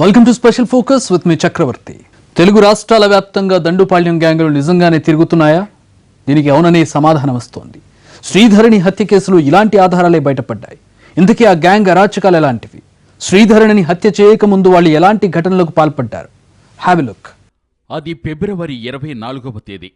Welcome to special focus with మీ చక్రవర్తి తెలుగు రాష్ట్రాల వ్యాప్తంగా దండుపాళ్యం గ్యాంగులు నిజంగానే తిరుగుతున్నాయా? దీనికి అవుననే సమాధానం వస్తోంది. శ్రీధరణి హత్య కేసులో ఇలాంటి ఆధారాలే బయటపడ్డాయి. ఇందుకే ఆ గ్యాంగ్ అరాచకాలు ఎలాంటివి? శ్రీధరణిని హత్య చేయకముందు వాళ్ళు ఎలాంటి ఘటనలకు పాల్పడ్డారు? హ్యావ్ లుక్ అది ఫిబ్రవరి ఇరవై నాలుగవ తేదీ.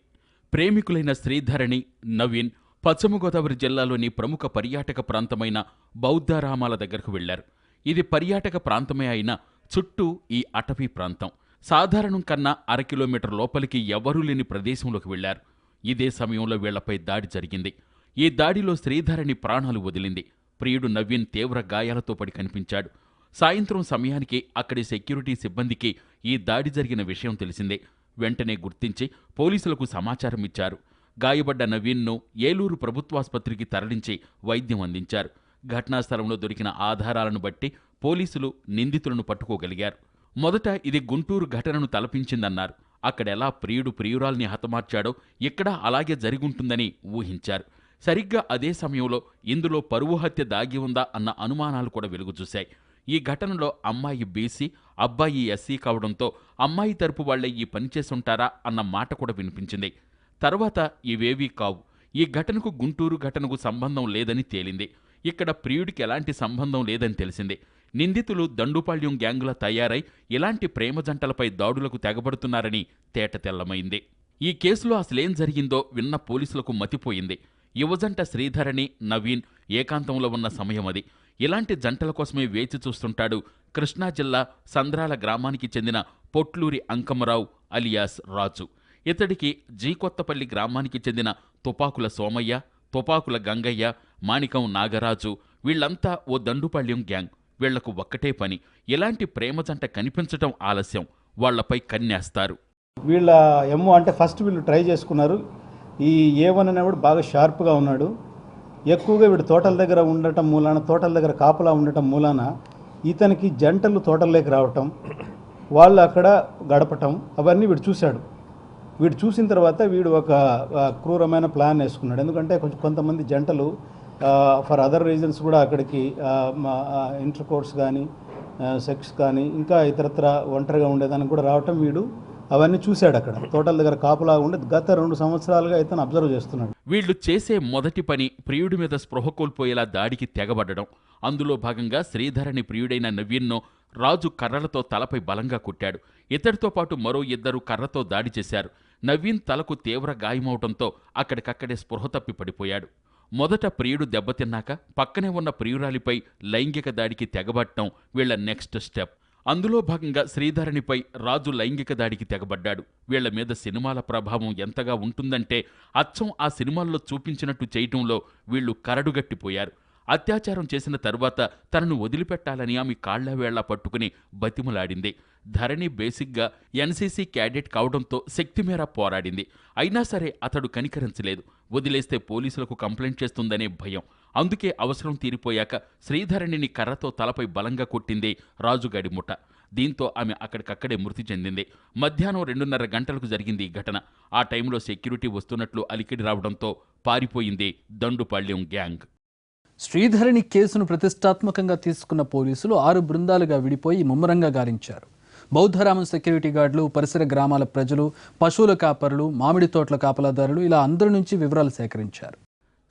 ప్రేమికులైన శ్రీధరణి నవీన్ పశ్చిమ గోదావరి జిల్లాలోని ప్రముఖ పర్యాటక ప్రాంతమైన బౌద్ధారామాల దగ్గరకు వెళ్ళారు ఇది పర్యాటక ప్రాంతమే అయినా చుట్టూ ఈ అటవీ ప్రాంతం. సాధారణం కన్నా అరకిలోమీటర్ లోపలికి ఎవరూ లేని ప్రదేశంలోకి వెళ్ళారు. ఇదే సమయంలో వీళ్ళపై దాడి జరిగింది. ఈ దాడిలో శ్రీధరిని ప్రాణాలు వదిలింది. ప్రియుడు నవీన్ తీవ్ర గాయాలతో పడి కనిపించాడు. సాయంత్రం సమయానికి అక్కడి సెక్యూరిటీ సిబ్బందికి ఈ దాడి జరిగిన విషయం తెలిసిందే. వెంటనే గుర్తించి పోలీసులకు సమాచారం ఇచ్చారు. గాయపడ్డ నవీన్ను ఏలూరు ప్రభుత్వాసుపత్రికి తరలించి వైద్యం అందించారు. ఘటనా స్థలంలో దొరికిన ఆధారాలను బట్టి పోలీసులు నిందితులను పట్టుకోగలిగారు. మొదట ఇది గుంటూరు ఘటనను తలపించిందన్నారు. అక్కడెలా ప్రియుడు ప్రియురాల్ని హతమార్చాడో ఇక్కడ అలాగే జరిగుంటుందని ఊహించారు. సరిగ్గా అదే సమయంలో ఇందులో పరువు హత్య దాగి ఉందా అన్న అనుమానాలు కూడా వెలుగుచూశాయి. ఈ ఘటనలో అమ్మాయి బీసీ అబ్బాయి ఎస్సీ కావడంతో అమ్మాయి తరపు వాళ్ళే ఈ పని చేసుంటారా అన్న మాట కూడా వినిపించింది. తర్వాత ఇవేవీ కావు. ఈ ఘటనకు గుంటూరు ఘటనకు సంబంధం లేదని తేలింది. ఇక్కడ ప్రియుడికి ఎలాంటి సంబంధం లేదని తెలిసింది. నిందితులు దండుపాళ్యం గ్యాంగుల తయారై ఇలాంటి ప్రేమ జంటలపై దాడులకు తెగబడుతున్నారని తేట తెల్లమైంది. ఈ కేసులో అసలేం జరిగిందో విన్న పోలీసులకు మతిపోయింది. యువజంట శ్రీధరణి నవీన్ ఏకాంతంలో ఉన్న సమయం అది. ఇలాంటి జంటల కోసమే వేచి చూస్తుంటాడు కృష్ణా జిల్లా సంద్రాల గ్రామానికి చెందిన పొట్లూరి అంకమరావు అలియాస్ రాజు. ఇతడికి జీ కొత్తపల్లి గ్రామానికి చెందిన తుపాకుల సోమయ్య తుపాకుల గంగయ్య మాణికం నాగరాజు వీళ్ళంతా ఓ దండుపాళ్యం గ్యాంగ్. వీళ్ళకు ఒక్కటే పని. ఎలాంటి ప్రేమ జంట కనిపించటం ఆలస్యం. వాళ్ళపై కన్నేస్తారు. వీళ్ళ ఎమ్మో అంటే ఫస్ట్ వీళ్ళు ట్రై చేసుకున్నారు. ఈ ఏ వన్ అనేవాడు బాగా షార్ప్గా ఉన్నాడు. ఎక్కువగా వీడు తోటల దగ్గర ఉండటం మూలాన తోటల దగ్గర కాపలా ఉండటం మూలాన ఇతనికి జంటలు తోటల్లోకి రావటం వాళ్ళు అక్కడ గడపటం అవన్నీ వీడు చూశాడు. వీడు చూసిన తర్వాత వీడు ఒక క్రూరమైన ప్లాన్ వేసుకున్నాడు. ఎందుకంటే కొంచెం కొంతమంది జంటలు ఫర్ అదర్ రీజన్స్ కూడా అక్కడికి ఇంటర్ కోర్స్ కానీ సెక్స్ కానీ ఇంకా ఇతరత్ర ఒంటరిగా ఉండేదానికి కూడా రావటం వీడు అవన్నీ చూశాడు అక్కడ. తోటల దగ్గర కాపులా ఉండి గత రెండు సంవత్సరాలుగా ఇతను అబ్జర్వ్ చేస్తున్నాడు. వీళ్ళు చేసే మొదటి పని ప్రియుడి మీద స్పృహ కోల్పోయేలా దాడికి తెగబడడం. అందులో భాగంగా శ్రీధరని ప్రియుడైన నవీన్ను రాజు కర్రలతో తలపై బలంగా కొట్టాడు. ఇతడితో పాటు మరో ఇద్దరు కర్రతో దాడి చేశారు. నవీన్ తలకు తీవ్ర గాయమవటంతో అక్కడికక్కడే స్పృహ తప్పి పడిపోయాడు. మొదట ప్రియుడు దెబ్బతిన్నాక పక్కనే ఉన్న ప్రియురాలిపై లైంగిక దాడికి తెగబట్టడం వీళ్ళ నెక్స్ట్ స్టెప్. అందులో భాగంగా శ్రీధరణిపై రాజు లైంగిక దాడికి తెగబడ్డాడు. వీళ్ళ మీద సినిమాల ప్రభావం ఎంతగా ఉంటుందంటే అచ్చం ఆ సినిమాల్లో చూపించినట్టు చేయటంలో వీళ్ళు కరడుగట్టిపోయారు. అత్యాచారం చేసిన తరువాత తనను వదిలిపెట్టాలని ఆమె కాళ్ళవేళ్ళా పట్టుకుని బతిమలాడింది. ధరణి బేసిక్గా ఎన్సీసీ క్యాడెట్ కావడంతో శక్తిమేర పోరాడింది. అయినా సరే అతడు కనికరించలేదు. వదిలేస్తే పోలీసులకు కంప్లైంట్ చేస్తుందనే భయం. అందుకే అవసరం తీరిపోయాక శ్రీధరణిని కర్రతో తలపై బలంగా కొట్టింది రాజుగాడి ముఠ. దీంతో ఆమె అక్కడికక్కడే మృతి చెందింది. మధ్యాహ్నం రెండున్నర గంటలకు జరిగింది ఈ ఘటన. ఆ టైంలో సెక్యూరిటీ వస్తున్నట్లు అలికిడి రావడంతో పారిపోయింది దండుపాళ్యం గ్యాంగ్. శ్రీధరిని కేసును ప్రతిష్టాత్మకంగా తీసుకున్న పోలీసులు ఆరు బృందాలుగా విడిపోయి ముమ్మరంగా గాలించారు బౌద్ధరామం సెక్యూరిటీ గార్డులు పరిసర గ్రామాల ప్రజలు పశువుల కాపరులు మామిడి తోటల కాపలాదారులు ఇలా అందరి నుంచి వివరాలు సేకరించారు.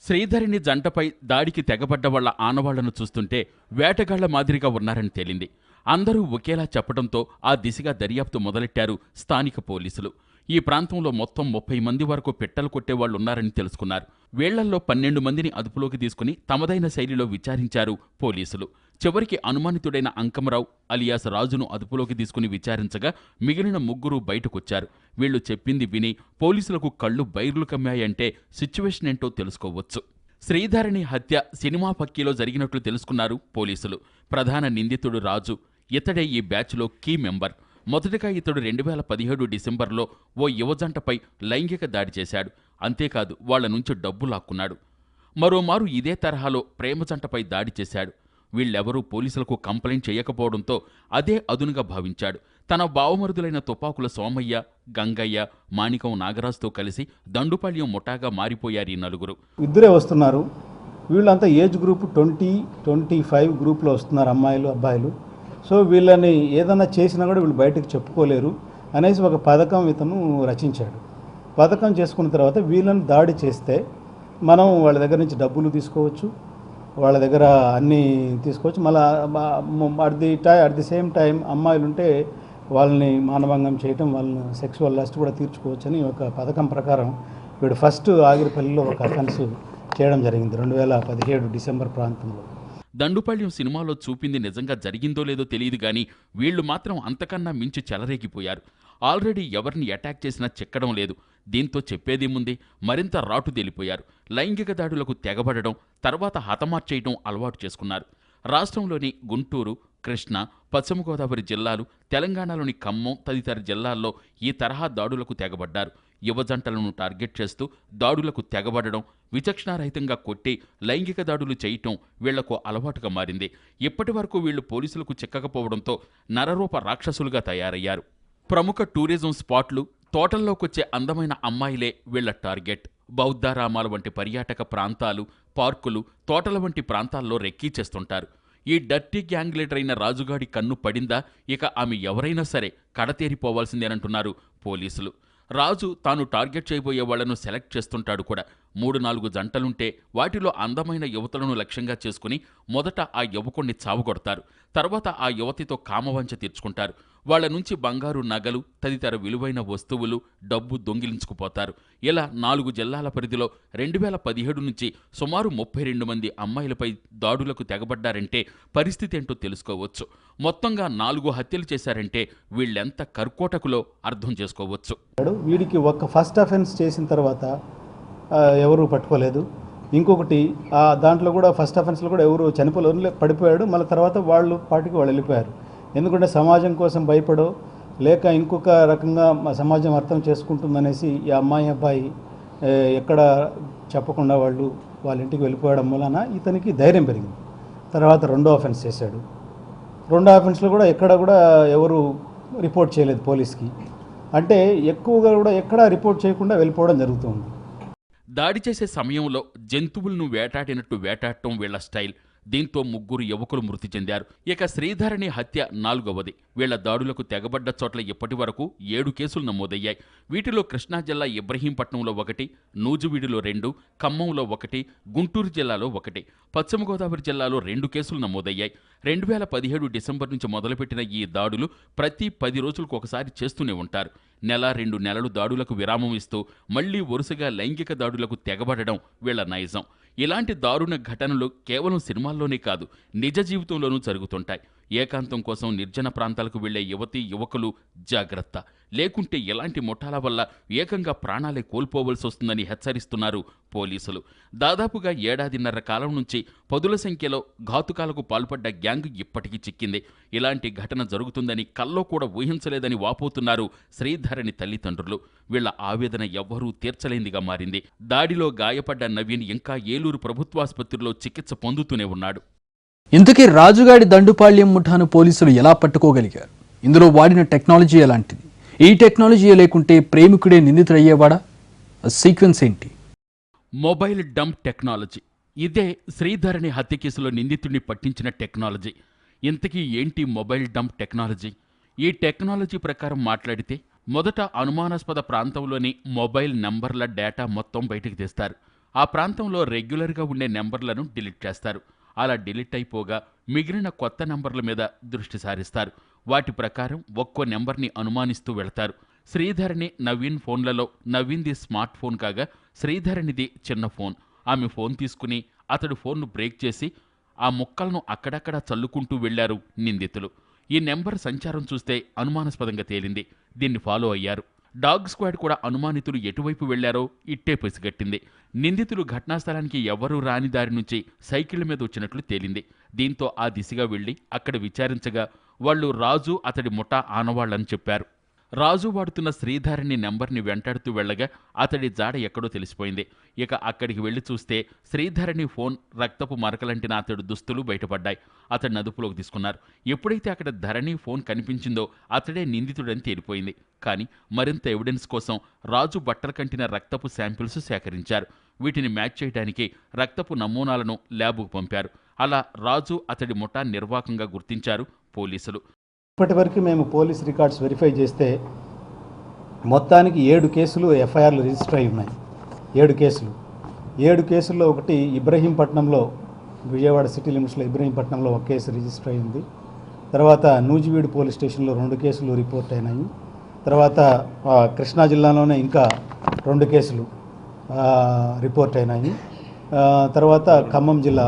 శ్రీధరిని జంటపై దాడికి తెగబడ్డ వాళ్ళ ఆనవాళ్ళను చూస్తుంటే వేటగాళ్ళ మాదిరిగా ఉన్నారని తేలింది. అందరూ ఒకేలా చెప్పడంతో ఆ దిశగా దర్యాప్తు మొదలెట్టారు స్థానిక పోలీసులు. ఈ ప్రాంతంలో మొత్తం ముప్పై మంది వరకు పెట్టలు కొట్టేవాళ్ళున్నారని తెలుసుకున్నారు. వేళ్ళల్లో పన్నెండు మందిని అదుపులోకి తీసుకుని తమదైన శైలిలో విచారించారు పోలీసులు. చివరికి అనుమానితుడైన అంకమరావు అలియాస్ రాజును అదుపులోకి తీసుకుని విచారించగా మిగిలిన ముగ్గురు బయటకొచ్చారు. వీళ్ళు చెప్పింది విని పోలీసులకు కళ్ళు బైర్లు కమ్మాయంటే సిచ్యువేషన్ ఏంటో తెలుసుకోవచ్చు. శ్రీధరణి హత్య సినిమా పక్కీలో జరిగినట్లు తెలుసుకున్నారు పోలీసులు. ప్రధాన నిందితుడు రాజు. ఇతడే ఈ బ్యాచ్లో కీ మెంబర్. మొదటగా ఇతడు రెండు వేల పదిహేడు డిసెంబర్లో ఓ యువజంటపై లైంగిక దాడి చేశాడు. అంతేకాదు వాళ్ళ నుంచి డబ్బు లాక్కున్నాడు. మరోమారు ఇదే తరహాలో ప్రేమ జంటపై దాడి చేశాడు. వీళ్ళెవరూ పోలీసులకు కంప్లైంట్ చేయకపోవడంతో అదే అదునుగా భావించాడు. తన బావమరుదులైన తుపాకుల సోమయ్య గంగయ్య మాణికం నాగరాజుతో కలిసి దండుపాళ్యం ముఠాగా మారిపోయారు ఈ నలుగురు. ఇద్దరే వస్తున్నారు. వీళ్ళంతా age group twenty twenty five గ్రూప్లో వస్తున్నారు అమ్మాయిలు అబ్బాయిలు. సో వీళ్ళని ఏదైనా చేసినా కూడా వీళ్ళు బయటకు చెప్పుకోలేరు అనేసి ఒక పథకం ఇతను రచించాడు. పథకం చేసుకున్న తర్వాత వీళ్ళని దాడి చేస్తే మనం వాళ్ళ దగ్గర నుంచి డబ్బులు తీసుకోవచ్చు వాళ్ళ దగ్గర అన్నీ తీసుకోవచ్చు. మళ్ళీ at the tie at the same time అమ్మాయిలు ఉంటే వాళ్ళని మానభంగం చేయటం వాళ్ళని సెక్సువల్ లస్ట్ కూడా తీర్చుకోవచ్చు అని ఒక పథకం ప్రకారం వీడు ఫస్ట్ ఆగిరిపల్లిలో ఒక అఫెన్స్ చేయడం జరిగింది. రెండు వేల పదిహేడు డిసెంబర్ ప్రాంతంలో. దండుపాళ్యం సినిమాలో చూపింది నిజంగా జరిగిందో లేదో తెలియదు గాని వీళ్ళు మాత్రం అంతకన్నా మించి చెలరేగిపోయారు. ఆల్రెడీ ఎవరిని అటాక్ చేసినా చిక్కడం లేదు. దీంతో చెప్పేదేముంది మరింత రాటు తేలిపోయారు. లైంగిక దాడులకు తెగబడడం తర్వాత హతమార్చేయడం అలవాటు చేసుకున్నారు. రాష్ట్రంలోని గుంటూరు కృష్ణా పశ్చిమ గోదావరి జిల్లాలు తెలంగాణలోని ఖమ్మం తదితర జిల్లాల్లో ఈ తరహా దాడులకు తెగబడ్డారు. యువజంటలను టార్గెట్ చేస్తూ దాడులకు తెగబడడం విచక్షణారహితంగా కొట్టి లైంగిక దాడులు చేయటం వీళ్ళకు అలవాటుగా మారింది. ఇప్పటి వరకు వీళ్ళు పోలీసులకు చిక్కకపోవడంతో నరరూప రాక్షసులుగా తయారయ్యారు. ప్రముఖ టూరిజం స్పాట్లు తోటల్లోకొచ్చే అందమైన అమ్మాయిలే వీళ్ళ టార్గెట్. బౌద్ధారామాల వంటి పర్యాటక ప్రాంతాలు పార్కులు తోటల వంటి ప్రాంతాల్లో రెక్కీ చేస్తుంటారు. ఈ డర్టీ గ్యాంగ్ లీడర్ అయిన రాజుగాడి కన్ను పడిందా? ఇక ఆమె ఎవరైనా సరే కడతేరిపోవాల్సిందేనంటున్నారు పోలీసులు. రాజు తాను టార్గెట్ చేయబోయే వాళ్ళను సెలెక్ట్ చేస్తుంటాడు కూడా. మూడు నాలుగు జంటలుంటే వాటిలో అందమైన యువతులను లక్ష్యంగా చేసుకుని మొదట ఆ యువకుణ్ణి చావగొడతారు తర్వాత ఆ యువతితో కామవంచ తీర్చుకుంటారు. వాళ్ళ నుంచి బంగారు నగలు తదితర విలువైన వస్తువులు డబ్బు దొంగిలించుకుపోతారు. ఇలా నాలుగు జిల్లాల పరిధిలో రెండు వేల పదిహేడు నుంచి సుమారు ముప్పై రెండు మంది అమ్మాయిలపై దాడులకు తెగబడ్డారంటే పరిస్థితి ఏంటో తెలుసుకోవచ్చు. మొత్తంగా నాలుగు హత్యలు చేశారంటే వీళ్ళెంత కర్కోటకులో అర్థం చేసుకోవచ్చు. వీడికి ఒక ఫస్ట్ అఫెన్స్ చేసిన తర్వాత ఎవరు పట్టుకోలేదు. ఇంకొకటి దాంట్లో కూడా ఫస్ట్ అఫెన్స్లో కూడా ఎవరు చనిపోలేదు పడిపోయాడు. మళ్ళీ తర్వాత వాళ్ళు పాటికి వాళ్ళు వెళ్ళిపోయారు. ఎందుకంటే సమాజం కోసం భయపడో లేక ఇంకొక రకంగా మా సమాజం అర్థం చేసుకుంటుందనేసి ఈ అమ్మాయి అబ్బాయి ఎక్కడ చెప్పకుండా వాళ్ళు వాళ్ళ ఇంటికి వెళ్ళిపోవడం వలన ఇతనికి ధైర్యం పెరిగింది. తర్వాత రెండో అఫెన్స్ చేశాడు. రెండో అఫెన్స్లో కూడా ఎక్కడ కూడా ఎవరు రిపోర్ట్ చేయలేదు పోలీస్కి. అంటే ఎక్కువగా కూడా ఎక్కడా రిపోర్ట్ చేయకుండా వెళ్ళిపోవడం జరుగుతుంది దాడి చేసే సమయంలో జంతువులను వేటాడినట్టు వేటాడటం వీళ్ళ స్టైల్. దీంతో ముగ్గురు యువకులు మృతి చెందారు. ఇక శ్రీధరణి హత్య నాలుగవది. వీళ్ళ దాడులకు తెగబడ్డ చోట్ల ఇప్పటి వరకు ఏడు కేసులు నమోదయ్యాయి. వీటిలో కృష్ణా జిల్లా ఇబ్రహీంపట్నంలో ఒకటి నూజువీడిలో రెండు ఖమ్మంలో ఒకటి గుంటూరు జిల్లాలో ఒకటి. పశ్చిమ గోదావరి జిల్లాలో రెండు కేసులు నమోదయ్యాయి. రెండు వేల పదిహేడు డిసెంబర్ నుంచి మొదలుపెట్టిన ఈ దాడులు ప్రతి పది రోజులకు ఒకసారి చేస్తూనే ఉంటారు. నెల రెండు నెలలు దాడులకు విరామం ఇస్తూ మళ్ళీ వరుసగా లైంగిక దాడులకు తెగబడడం వీళ్ళ నైజం. ఇలాంటి దారుణ ఘటనలు కేవలం సినిమా సినిమాల్లోనే కాదు నిజ జీవితంలోనూ జరుగుతుంటాయి. ఏకాంతం కోసం నిర్జన ప్రాంతాలకు వెళ్ళే యువతీ యువకులు జాగ్రత్త. లేకుంటే ఎలాంటి ముఠాల వల్ల ఏకంగా ప్రాణాలే కోల్పోవలసి వస్తుందని హెచ్చరిస్తున్నారు పోలీసులు. దాదాపుగా ఏడాదిన్నర కాలం నుంచి పదుల సంఖ్యలో ఘాతుకాలకు పాల్పడ్డ గ్యాంగ్ ఇప్పటికీ చిక్కింది. ఇలాంటి ఘటన జరుగుతుందని కల్లో కూడా ఊహించలేదని వాపోతున్నారు శ్రీధరణి తల్లిదండ్రులు. వీళ్ళ ఆవేదన ఎవ్వరూ తీర్చలేనిదిగా మారింది. దాడిలో గాయపడ్డ నవీన్ ఇంకా ఏలూరు ప్రభుత్వాసుపత్రిలో చికిత్స పొందుతూనే ఉన్నాడు. ఇంతకీ రాజుగాడి దండుపాళ్యం ముఠాను పోలీసులు ఎలా పట్టుకోగలిగారు? ఇందులో వాడిన టెక్నాలజీ ఎలాంటిది? ఈ టెక్నాలజీ లేకుంటే ప్రేమికుడే నిందితుడయ్యేవాడా? సీక్వెన్స్ ఏంటి? Mobile dump technology. ఇదే శ్రీధరణి హత్య కేసులో నిందితుడిని పట్టించిన టెక్నాలజీ. ఇంతకీ ఏంటి మొబైల్ డంప్ టెక్నాలజీ? ఈ టెక్నాలజీ ప్రకారం మాట్లాడితే మొదట అనుమానాస్పద ప్రాంతంలోని మొబైల్ నంబర్ల డేటా మొత్తం బయటకు తీస్తారు. ఆ ప్రాంతంలో రెగ్యులర్గా ఉండే నెంబర్లను డిలీట్ చేస్తారు. అలా డిలీట్ అయిపోగా మిగిలిన కొత్త నంబర్ల మీద దృష్టి సారిస్తారు. వాటి ప్రకారం ఒక్కో నెంబర్ని అనుమానిస్తూ వెళతారు. శ్రీధరిని నవీన్ ఫోన్లలో నవీన్ది స్మార్ట్ ఫోన్ కాగా శ్రీధరణిది చిన్న ఫోన్. ఆమె ఫోన్ తీసుకుని అతడు ఫోన్ను బ్రేక్ చేసి ఆ ముక్కలను అక్కడక్కడా చల్లుకుంటూ వెళ్ళారు నిందితులు. ఈ నెంబర్ సంచారం చూస్తే అనుమానాస్పదంగా తేలింది. దీన్ని ఫాలో అయ్యారు. డాగ్ స్క్వాడ్ కూడా అనుమానితులు ఎటువైపు వెళ్ళారో ఇట్టే పసిగట్టింది. నిందితులు ఘటనా స్థలానికి ఎవరూ రాని దారి నుంచి సైకిళ్ళ మీద వచ్చినట్లు తేలింది. దీంతో ఆ దిశగా వెళ్ళి అక్కడ విచారించగా వాళ్ళు రాజు అతడి ముఠా ఆనవాళ్ళని చెప్పారు. రాజు వాడుతున్న శ్రీధరణి నెంబర్ని వెంటాడుతూ వెళ్ళగా అతడి జాడ ఎక్కడో తెలిసిపోయింది. ఇక అక్కడికి వెళ్ళి చూస్తే శ్రీధరణి ఫోన్ రక్తపు మరకలంటిన అతడు దుస్తులు బయటపడ్డాయి. అతడిని అదుపులోకి తీసుకున్నారు. ఎప్పుడైతే అక్కడ ధరణి ఫోన్ కనిపించిందో అతడే నిందితుడని తేలిపోయింది. కానీ మరింత ఎవిడెన్స్ కోసం రాజు బట్టలు కంటిన రక్తపు శాంపిల్స్ సేకరించారు. వీటిని మ్యాచ్ చేయడానికి రక్తపు నమూనాలను ల్యాబుకు పంపారు. అలా రాజు అతడి ముఠా నిర్వాకంగా గుర్తించారు పోలీసులు. ఇప్పటి వరకు మేము పోలీస్ రికార్డ్స్ వెరిఫై చేస్తే మొత్తానికి ఏడు కేసులు ఎఫ్ఐఆర్లు రిజిస్టర్ అయి ఉన్నాయి. ఏడు కేసులు. ఏడు కేసుల్లో ఒకటి ఇబ్రహీంపట్నంలో విజయవాడ సిటీ లిమిట్స్లో ఇబ్రహీంపట్నంలో ఒక కేసు రిజిస్టర్ అయింది తర్వాత నూజివీడు పోలీస్ స్టేషన్లో రెండు కేసులు రిపోర్ట్ అయినాయి. తర్వాత కృష్ణా జిల్లాలోనే ఇంకా రెండు కేసులు రిపోర్ట్ అయినాయి. తర్వాత ఖమ్మం జిల్లా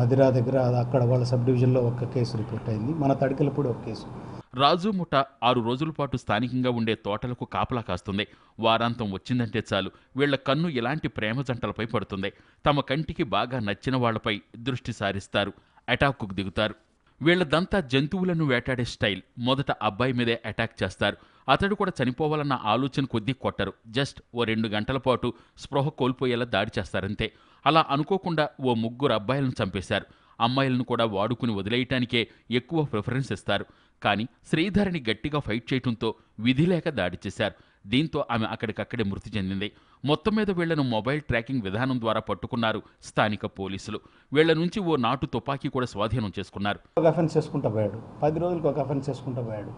మదిరా దగ్గర అక్కడ వాళ్ళ సబ్ డివిజన్లో ఒక కేసు రిపోర్ట్ అయింది. మన తడికలపూడి ఒక కేసు. రాజు ముఠ ఆరు రోజుల పాటు స్థానికంగా ఉండే తోటలకు కాపలా కాస్తుంది. వారాంతం వచ్చిందంటే చాలు. వీళ్ళ కన్ను ఇలాంటి ప్రేమ జంటలపై పడుతుంది? తమ కంటికి బాగా నచ్చిన వాళ్ళపై దృష్టి సారిస్తారు. అటాక్కు దిగుతారు. వీళ్ళదంతా జంతువులను వేటాడే స్టైల్. మొదట అబ్బాయి మీదే అటాక్ చేస్తారు. అతడు కూడా చనిపోవాలన్న ఆలోచన కొద్దీ కొట్టరు. జస్ట్ ఓ రెండు గంటల పాటు స్పృహ కోల్పోయేలా దాడి చేస్తారంతే. అలా అనుకోకుండా ఓ ముగ్గురు అబ్బాయిలను చంపేశారు. అమ్మాయిలను కూడా వాడుకుని వదిలేయటానికే ఎక్కువ ప్రిఫరెన్స్ ఇస్తారు. కానీ శ్రీధరిని గట్టిగా ఫైట్ చేయటంతో విధి లేక దాడి చేశారు. దీంతో ఆమె అక్కడికక్కడే మృతి చెందింది. మొత్తం మీద వీళ్ళను మొబైల్ ట్రాకింగ్ విధానం ద్వారా పట్టుకున్నారు స్థానిక పోలీసులు. వీళ్ళ నుంచి ఓ నాటు తుపాకీ కూడా స్వాధీనం చేసుకున్నారు. ఒక అఫెన్స్ చేసుకుంటూ పోయాడు. పది రోజులకు ఒక అఫెన్స్ చేసుకుంటూ పోయాడు.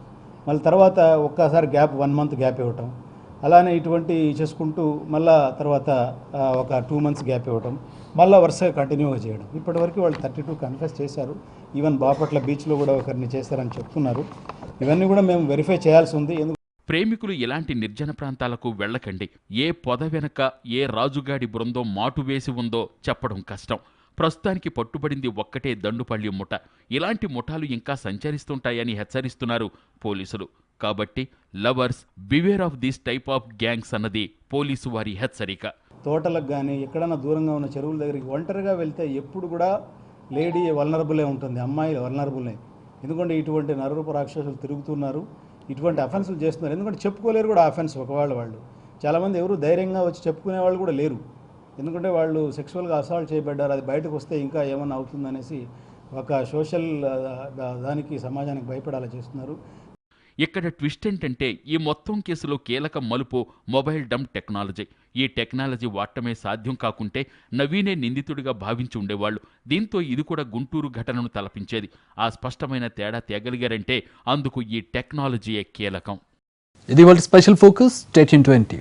మళ్ళీ తర్వాత ఒక్కసారి గ్యాప్ వన్ మంత్ గ్యాప్ ఇవ్వటం. అలానే ఇటువంటి చేసుకుంటూ మళ్ళా తర్వాత ఒక టూ మంత్స్ గ్యాప్ ఇవ్వటం. మళ్ళీ వరుసగా కంటిన్యూగా చేయడం. ఇప్పటివరకు వాళ్ళు థర్టీ టూ కన్ఫెస్ చేశారు. ఈవెన్ బాపట్ల బీచ్లో కూడా ఒకరిని చేశారని చెప్తున్నారు. ఇవన్నీ కూడా మేము వెరిఫై చేయాల్సి ఉంది. ఎందుకు ప్రేమికులు ఇలాంటి నిర్జన ప్రాంతాలకు వెళ్ళకండి. ఏ పొద వెనక ఏ రాజుగాడి బృందం మాటు వేసి ఉందో చెప్పడం కష్టం. ప్రస్తుతానికి పట్టుబడింది ఒక్కటే దండుపల్లి ముఠ. ఇలాంటి ముఠాలు ఇంకా సంచరిస్తుంటాయని హెచ్చరిస్తున్నారు పోలీసులు. కాబట్టి lovers beware of this type of gangs అన్నది పోలీసు వారి హెచ్చరిక. తోటలకు కానీ ఎక్కడైనా దూరంగా ఉన్న చెరువుల దగ్గరికి ఒంటరిగా వెళ్తే ఎప్పుడు కూడా లేడీ వల్నరబులే ఉంటుంది అమ్మాయి వల్నరబులే. ఎందుకంటే ఇటువంటి నరూప రాక్షసులు తిరుగుతున్నారు ఇటువంటి అఫెన్సులు చేస్తున్నారు. ఎందుకంటే చెప్పుకోలేరు కూడా అఫెన్స్ ఒకవేళ వాళ్ళు. చాలామంది ఎవరు ధైర్యంగా వచ్చి చెప్పుకునే వాళ్ళు కూడా లేరు. ఎందుకంటే వాళ్ళు సెక్షువల్గా అసాల్ట్ చేయబడ్డారు అది బయటకు వస్తే ఇంకా ఏమన్నా అవుతుందనేసి ఒక సోషల్ దానికి సమాజానికి భయపడాలా చేస్తున్నారు. ఇక్కడ ట్విస్ట్ ఏంటంటే ఈ మొత్తం కేసులో కీలక మలుపు మొబైల్ డమ్ టెక్నాలజీ. ఈ టెక్నాలజీ వాడటమే సాధ్యం కాకుంటే నవీనే నిందితుడిగా భావించి ఉండేవాళ్ళు. దీంతో ఇది కూడా గుంటూరు ఘటనను తలపించేది. ఆ స్పష్టమైన తేడా తేగలిగారంటే అందుకు ఈ టెక్నాలజీయే కీలకం. ఇది వాళ్ళ special focus. State in twenty.